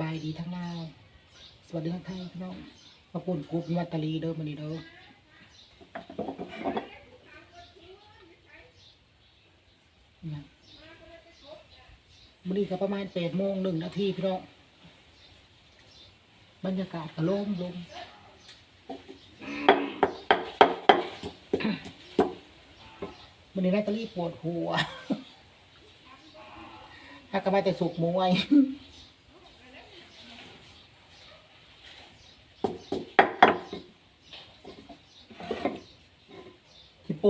บายดีทั้งลาวสวัสดีทั้งไทยพี่น้องมาปุ่นกรุบวัตตาลีเด้อมันนี้เด้อมันนี้ก็ประมาณแปดโมงหนึ่งนาทีพี่น้องบรรยากาศก็โล่งลมมันนี้นาตาลีปวดหัวถ้ากระบาแต่สุกมวย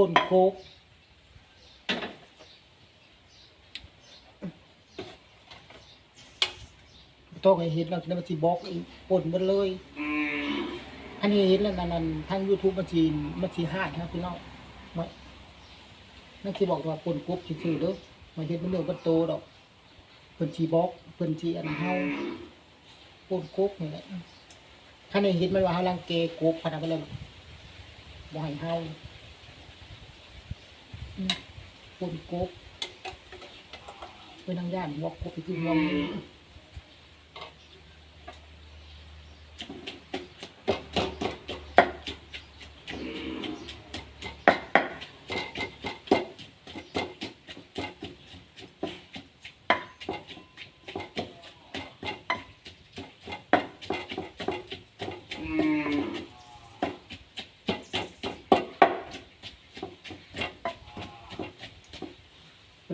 นโคกต้องให้เห็นแล้วจะมาสีบอกอีกปนหมันเลย อันนี้เห็นแล้วนั่นนั่นทางยูทูบมันจีมันจีห้านะพี่น้องมานั่นที่บอกว่าปนกบซื่อๆเด้อมาเห็นมันเรื่องมันโตดอกเพิ่นจีบอกเพิ่นจีอันเฮาปนกบนี่แหละถ้าในเห็นมันว่าเฮาลังเกกบพนันไปเลยบ่ให้เฮา คนกบเป็นทางย่านวอกกบไปกินมอง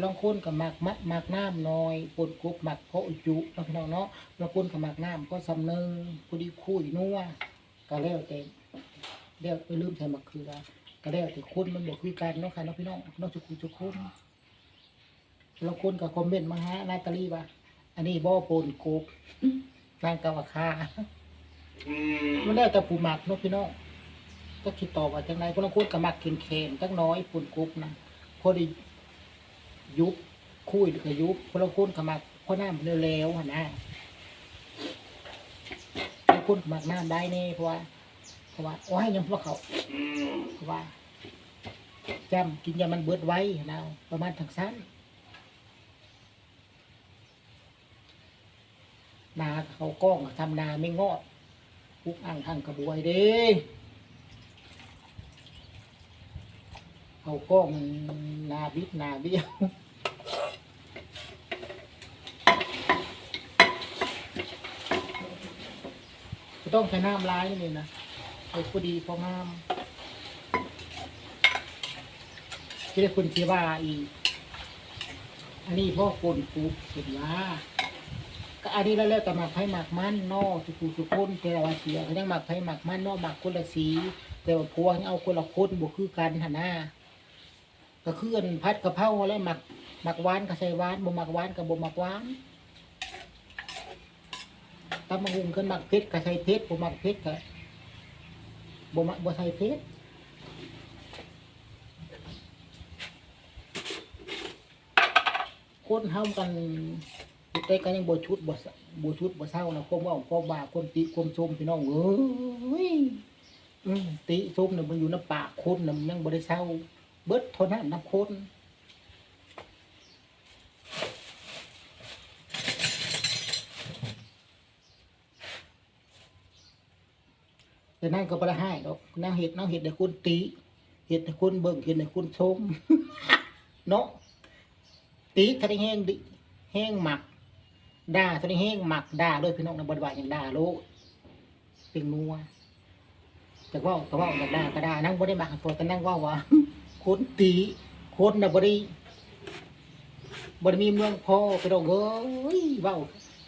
ลองคนกับหมักมะหมักน้ำน้อยปนกบหมักเพาะจุแล้วพี่น้องเนาะลองคนกับหมักน้ำก็สำเนึงพอดีคุยนัวก็แล้วแต่แล้วไปลืมใส่มะเขือก็แล้วแต่คนมันบอกคุยกันเนาะค่ะเนาะพี่น้องเนาะจุกุจุกคนลองคนกับคอมเมนต์มาฮะนาตาลีว่าอันนี้บ่อปนกบนางกาวาคามันแล้วแต่ผู้หมักเนาะพี่น้องก็คิดต่อว่าจังไรคนละคนกับหมักเค็มๆจังน้อยปนกบนะพอดี ยุบคุยหรือก็ยุบคนละคนขมักคนหน้ามันเร็วๆนะคนละคนขมักหน้าได้แน่เพราะว่าเพราะว่าโอ้ยยังพวกเขาเพราะว่าจำกินยามันเบิดไว้นะประมาณทางสั้นนาเขากล้องทำนาไม่งอดพุกอ่างทางกระบวยเด้ เขาก้องนาบิดนาเบี้ยวต้องใช้น้ำลายนี่นะไอ้พอดีพองามที่ได้คุณที่ว่าอีกอันนี้พ่อคนปลูกเห็นว่าก็อันนี้แล้วแต่หมักไผ่หมักมันนอสุกุสุคนแต่ว่าเสียก็ยังหมักไผ่หมักมันนอหมักคนละสี แต่ว่าพวงเอาคนละคนบวคือกันหันหน้า ก็คืออันพัดกระเพราแล้วหมักหมักหวานก็ใส่หวานบ่หมักหวานกับบ่หมักหวานตำมะฮุงขึ้นหมักเพชรก็ใส่เพชรบ่หมักเพชรก็บ่หมักบ่ใส่เพชรคนเฮากันแต่ก็ยังบ่ชุดบ่บ่ชุดบ่เศร้านะความว่าความบาความติความชมพี่น้องเอ้ยอืมติชมน่ะมันอยู่ในปากคนน่ะมันยังบ่ได้เศร้า เบิดเท่านั้นนับคนแต่นั่นก็บ่ได้ให้ดอกนั่งเห็ดนั่งเห็ดในคุณตีเห็ดในคุณเบิ่งเห็ดในคุณชมเนาะตีถ้าได้แห้งดิแห้งหมักด่าถ้าได้แห้งหมักด่าด้วยพี่น้องในบริบาอย่างด่าโลเป็นนัวจากว่าก็ว่าอย่างด่าก็ด่านั่งบ่ได้หมักตัวแต่นั่งว่าว่า คนตีคนน่ะบ่ได้บ่ได้มีเมืองพอไปดอกเอ้ยเว้า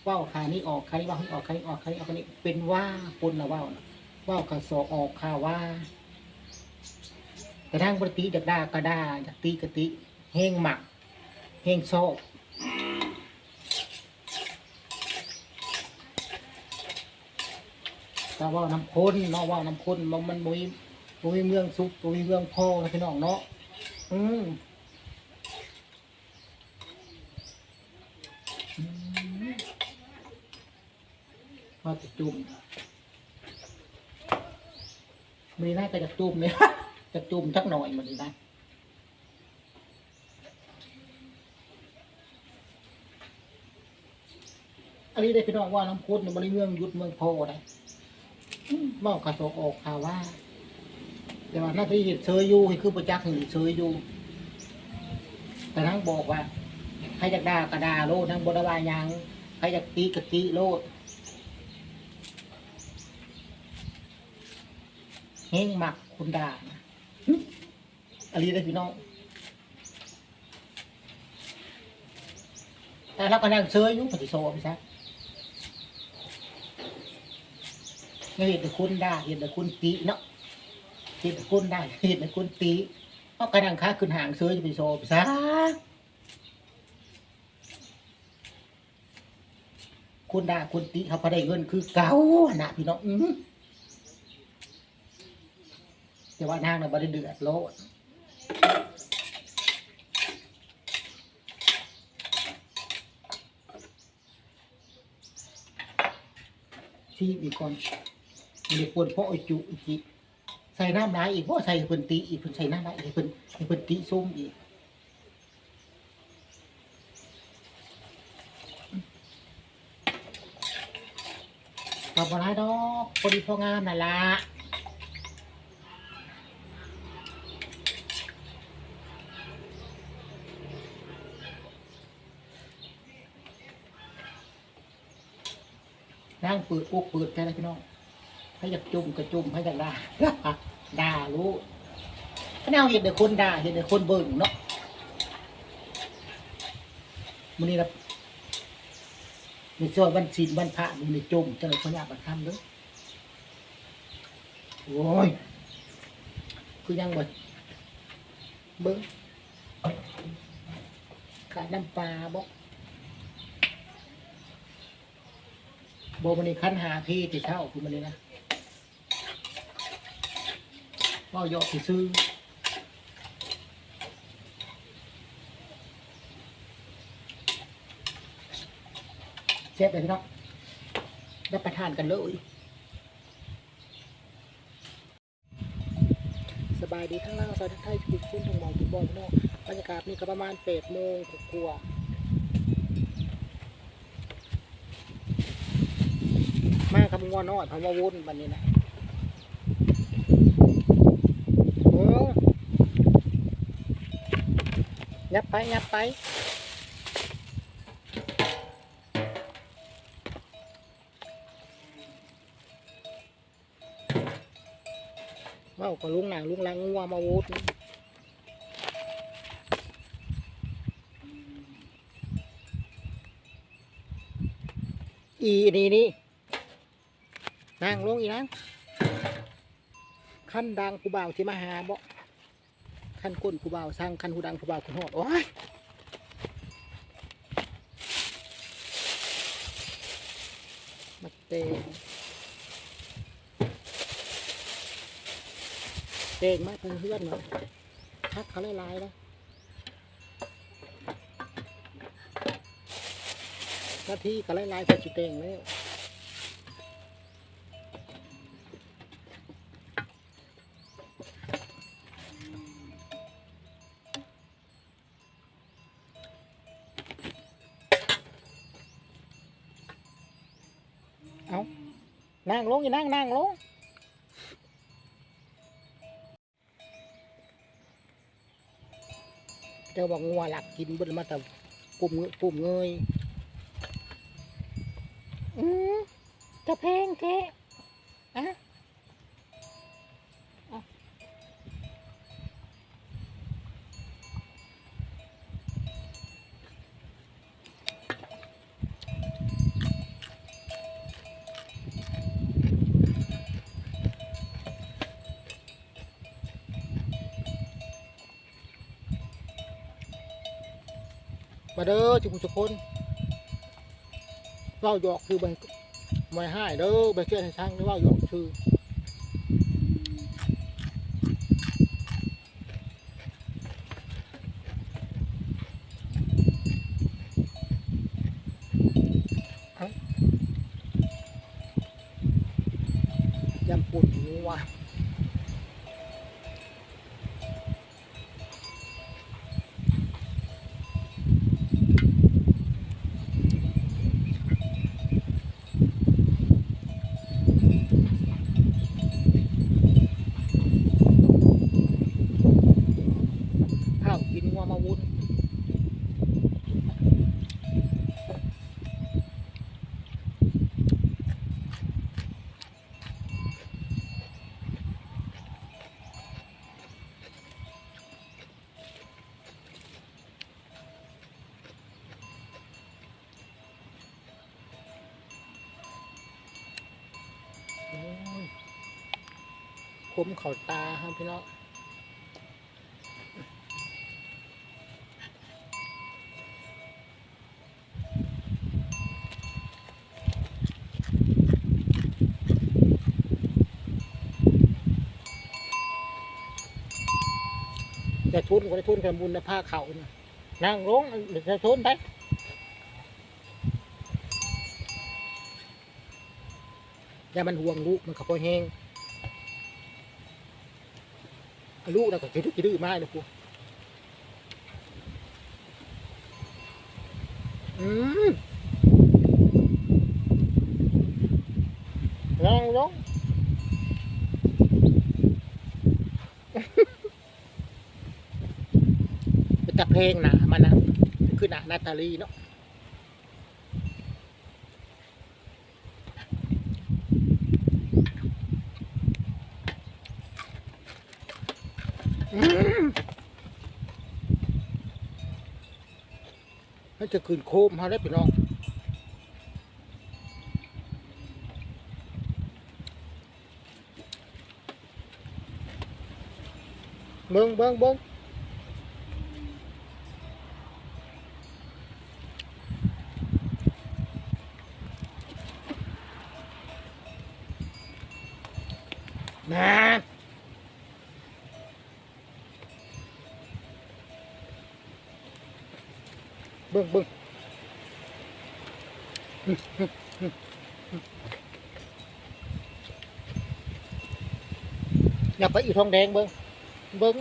เว้าขานี้ออกขานี้เว้าออกขานี้ออกขานี้ออกขานี้เป็นว่าคนละเว้าน่ะว่าวกระสอออกขาวว่าแต่ทางปฏิจากด่ากระดาจากตีกะติเฮงหมักเฮงโซกแต่ว่าน้ำข้นเนาะว่าน้ำข้นมันมันมุย มุยเมืองซุปมุยเมืองพอนะพี่น้องเนาะอืมมาจะจุ่มมีน่าจะจะตุ่มเนี่ยจะตุ่มสักหน่อยมันนี่นะอันนี้ได้พี่น้องว่าน้ำพุดในบริเมืองยุดเมืองโพได้อืมเมากระโสออกข่าวว่า แต่ว่าหน้าที่เห็นเชยอยู่ให้คือประจักษ์หรือเชยอยู่ แต่ทั้งบอกว่าใครอยากด่ากระดาโลดทั้งบไดวายังใครอยากตีกะตีโลดเฮงหมักคุณด่านะหึอันนี้ได้พี่น้องแต่เราก็นั่งเชยอยู่ปฏิโซพี่ซะไม่เห็นแต่คุณด่าเห็นแต่คุณตีเนาะ เห็นแต่คุณด่าเห็นแต่คุณตีเอากระดังค้าขึ้นหางเชยจะไปโซพี่ซะคุณด่าคุณตีเขาพอได้เงินคือเก่าอะนะพี่น้องอื้อแต่ว่านางน่ะบ่ได้เดือดโลดชีพอีกก่อนมีปวดเพราะไอจุอีกทีใส่น้ำร้ายอีกเพราะใส่เพิ่นตีอีกเพิ่นใส่น้ำร้ายอีกเพิ่นเพิ่นตีส้มอีกตอบอะไรดอกพอดีพองามน่ะละนั่งเปิดอกเปิดใจเลยพี่น้อง ให้อยากจุ่มก็จุ่มให้อยากด่าด่ารู้ก็แนวเห็นแต่คนด่าเห็นแต่คนเบิ่งเนาะมันนี่ละในซอยวันศีลวันพระมันในจุ่มจังเลยคนอยากมาทำเด้อโอ้ยคือยังบ่เบิ่งขาดน้ำปลาบอกโบมันนี่คันหาพี่ติเท่าคือมันเลยนะ ว่ายอกสิซื้อเชฟเลยพี่น้องรับประทานกันเลยสบายดีทั้งล่างสวัสดีท่านทุกคนทั้งมองทุกบอลพี่น้องบรรยากาศนี่ก็ประมาณแปดโมงกว่าๆมาคำงัวน้อยพามาวุ่นบันนี้นะโอ้ ยับไปยับไป เมาก็ลุงหนังลุงลังงัวมาวุ่นอีนี่นี่นางลงอีนางขั้นดังผู้บ่าวที่มาหาบ่ ขั้นก้นผู้บ่าวสร้างขั้นผู้ดังผู้บ่าวคุณหอดโอ้ยมาเตงเตงมาเพื่อนเพื่อนเนาะทักเขาไล่ๆแล้วหน้าที่ก็ไล่ๆพอจิเตงแล้ว นั่งลงอย่านั่งนั่งลงเจ้าบอกงัวหลักกินบนมาแต่ปุ่มเงยปุ่มเงยอืมจะเพงแค่อะ มาเด้อจุกจุกคนเล่าหยอกคือใบไม่ให้เด้อใบเชื่อให้ช่างเล่าหยอกคือยำปุ่นงั ผมเข่าตาครับพี่น้องจะทุนก็จะทุนกับบุญนะผ้าเขานะนั่งลงจะทุนไปอย่ามันห่วงลูกมันขับพอแห้ง ลูกนะก็คิดดื้อคิดดื้อมากเลยพวกอืมนั่งลงเป็นตะเพลงหนามันนะคือหนานาตาลีเนาะอืมมัน จะขึ้นโคมเขาได้พี่น้องเบิ้งเบิ้งเบิ้งนะ เบิ้งเบิ้งอย่าไปอีทองแดงเบิ้งเบิ้ง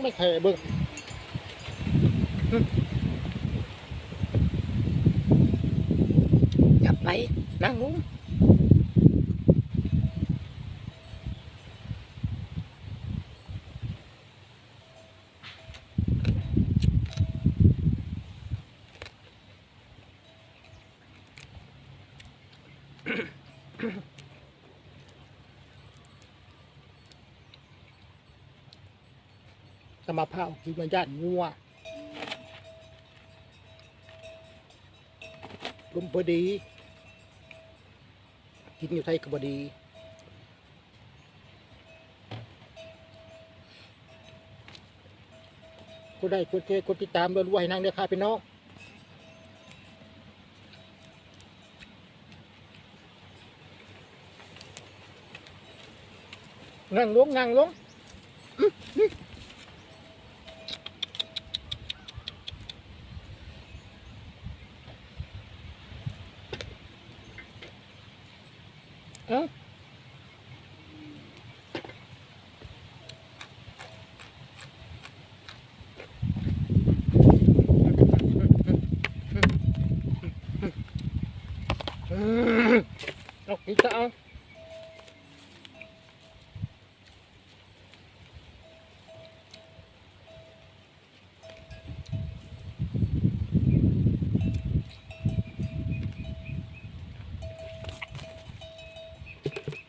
ไม่เคยเบิ้งอย่าไปนั่งลงสมาภาพกินมันย่านงัวลมพอดี กินอยู่ไทยก็บดีก็ได้กดแชร์กดติดตามด้วยด้วยนั่งเด้อค่ะพี่น้องนั่งลงนั่งลงเอ้าอืม เอากินซะเอา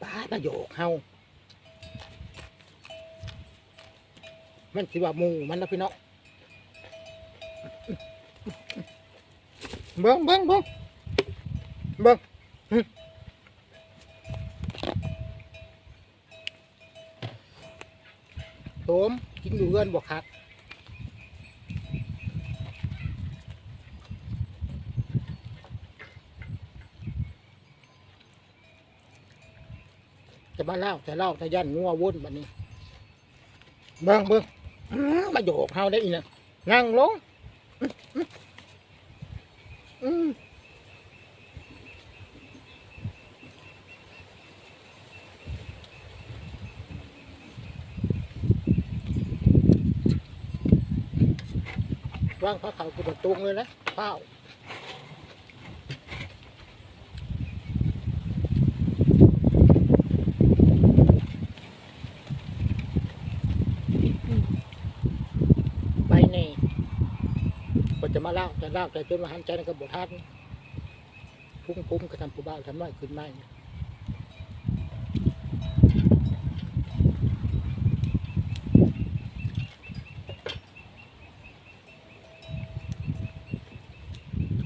ป้าประโยคเฮามันสิว่าหมูมันนะพี่น้องเบิ้งเบิ้งเบิ้งเบิ้ง มกินอยู่เงินบอกครับจะมาเล่าจะเล่าจะยันงัววุ่นแบบนี้ เบิ้งเบิ่งอื้อมาโยกเฮาได้อีกนะนั่งลงอื้อ วางผ้าขาวกุดตรงเลยนะข้าวไปนี่ก็จะมาเล่าแต่เล่าแต่จนมาหันใจในกระบทันพุ่งพุ่มกระทำผู้บ่าทำไมขึ้นไม่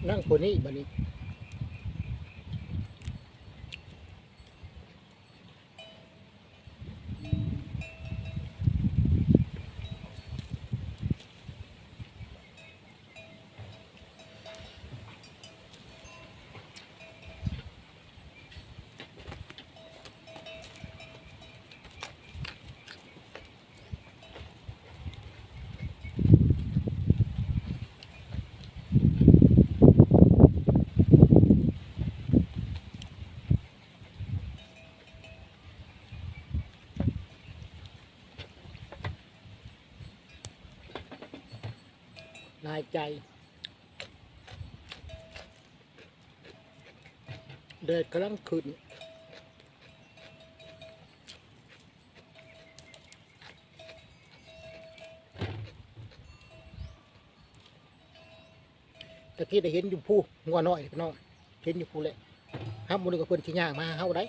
นั่งคนนี้บันนี้ายใจ เดดกำลังขึ้นตะกี้ได้เห็นอยู่ผู้งัวน้อยพี่น้องเห็นอยู่ผู้เลยห้ามมือกับเพิ่อนที่ย่างมาเฮาได้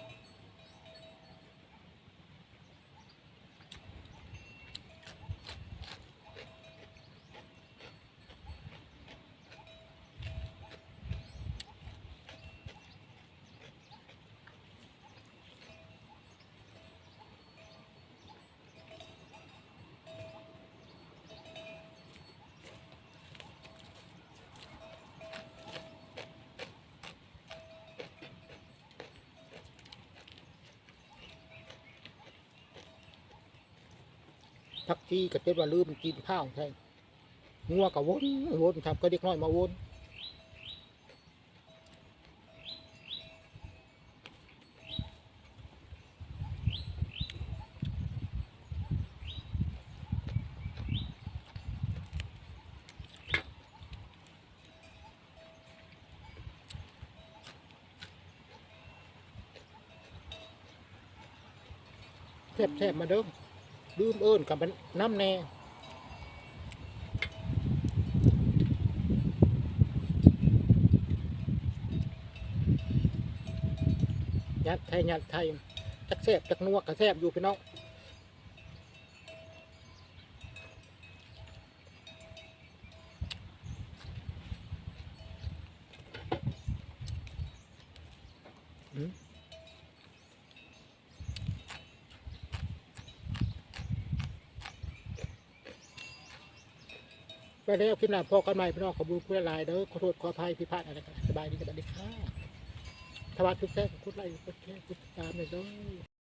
พักที่ก็เจ็ดว่าลืมกินข้าวใช่งัวก็วนวนทำก็เด็กน้อยมาวนแทบๆมาเด้อ ลืมเอิญกับมันน้ำแน่ยัดไทยยัดไทยจักแซบจักนัวกระแซบอยู่พี่น้องอืม ไปแล้วคลิปหน้าพอกันใหม่พี่น้องขอบุญคุณหลายเด้อขอโทษขออภัยพิดพลาทอะไรกันสบายดีกันดีค่ะถ้าว่าทุกแท้กดไลค์กดแชร์กดติดตามเลยเด้อ